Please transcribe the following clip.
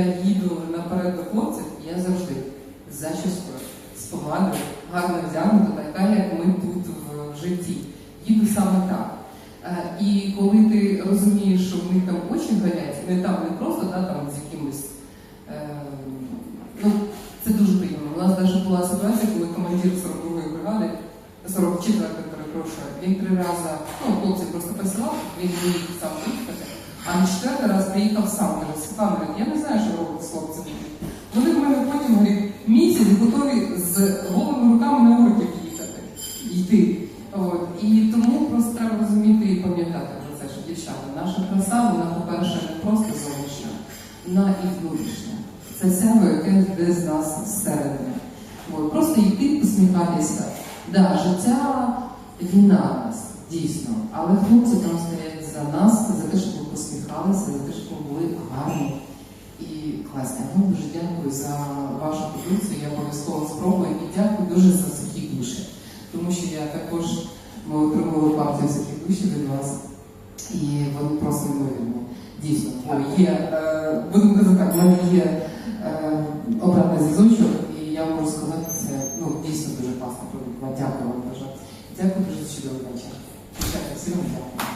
Я їду наперед до хлопців, я завжди з з повагою, гарно вдягнута, така, як ми тут в, житті. Їду саме так. Е, І коли ти розумієш, що в них там очі горять, не там не просто да, там, з якимось. Е, ну, це дуже приємно. У нас навіть була ситуація, коли командир 42-ї бригади, 44-ї, перепрошую, він три рази, ну, хлопці просто посилав, він міг сам виїхати, а на четвертий раз приїхав сам, каже, я не знаю, що робити з хлопцями. Вони в мене потім говорять, місяць готові з голими руками на уроків їхати, йти. От. І тому просто треба розуміти і пам'ятати про це, що дівчата, наша краса, вона, по-перше, не просто зовнішня, вона і внутрішня. Це сяво, яке йде нас зсередини. От. Просто йти, посміхатися. Да, життя війна нас, дійсно. Але хлопці там стоять за нас, за те, щоб ми посміхалися, за те, щоб ми були гарні і класні. Я вам дуже дякую за вашу позицію. Я обов'язково спробую і дякую дуже за сухі душі. Тому що я також ми отримали партію сухих душі від вас. І вони просто неймовірні. Дійсно, є, будемо казати в мене є е, обратний зв'язочок, і я можу сказати, це ну, дійсно дуже класно. Дякую вам дуже. Дякую дуже чудовий вечір. Дякую, всім дякую.